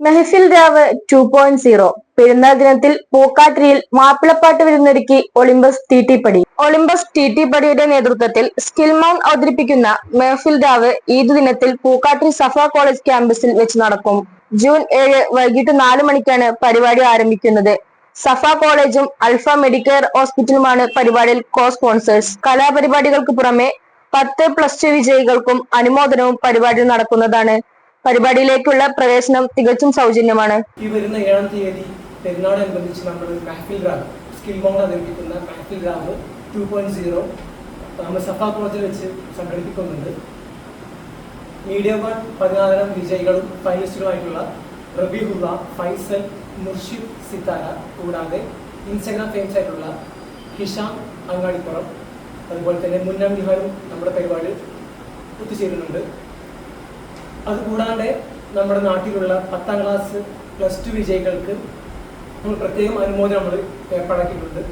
മെഹഫിൽ രാവ് to point zero പെരുന്നാൾ ദിനത്തിൽ പൂക്കാട്ടിരിയിൽ മാപ്പിളപ്പാട്ട് വിരുന്നൊരുക്കി ഒളിമ്പസ് തീട്ടിപ്പടി ഒളിമ്പസ് തീട്ടിപ്പടിയുടെ നേതൃത്വത്തിൽ സ്കിൽ മൗണ്ട് അവതരിപ്പിക്കുന്ന മെഹഫിൽ രാവ് ഈദ് ദിനത്തിൽ പൂക്കാട്ടിരി സഫ കോളേജ് ക്യാമ്പസിൽ വെച്ച് നടക്കും. ജൂൺ ഏഴ് വൈകിട്ട് നാല് മണിക്കാണ് പരിപാടി ആരംഭിക്കുന്നത്. സഫ കോളേജും അൽഫ മെഡിക്കെയർ ഹോസ്പിറ്റലുമാണ് പരിപാടിയിൽ കോ സ്പോൺസേഴ്സ് കലാപരിപാടികൾക്ക് പുറമെ പത്ത് പ്ലസ് ടു വിജയികൾക്കും അനുമോദനവും പരിപാടിയിൽ നടക്കുന്നതാണ്. പരിപാടിയിലേക്കുള്ള പ്രവേശനം തികച്ചും സൗജന്യമാണ്. ഈ വരുന്ന ഏഴാം തീയതി പെരുന്നാളനുബന്ധിച്ച് നമ്മൾ മാഹ്ഫിൽ റാവ് സ്കിൽ മൗണ്ട് അവതരിപ്പിക്കുന്ന മാഹ്ഫിൽ റാവ് ടു പോയിന്റ് സീറോ നമ്മൾ സഫ കോളേജിൽ വെച്ച് സംഘടിപ്പിക്കുന്നുണ്ട്. മീഡിയ വൺ പതിനായിരം വിജയികളും ഫൈനലിസ്റ്റുകളുമായിട്ടുള്ള റബീഹുള്ള ഫൈസൽ മുർഷിദ് സിത്താര കൂടാതെ ഇൻസ്റ്റഗ്രാം ഫേമസ് ആയിട്ടുള്ള ഹിഷാം അങ്ങാടിപ്പുറം അതുപോലെ തന്നെ മുന്നം നിഹാരും നമ്മുടെ പരിപാടിയിൽ ഒത്തുചേരുന്നുണ്ട്. അതുകൂടാതെ നമ്മുടെ നാട്ടിലുള്ള പത്താം ക്ലാസ് പ്ലസ് ടു വിജയികൾക്ക് നമ്മൾ പ്രത്യേകം അനുമോദനം നമ്മൾ ഏർപ്പാടാക്കിയിട്ടുണ്ട്.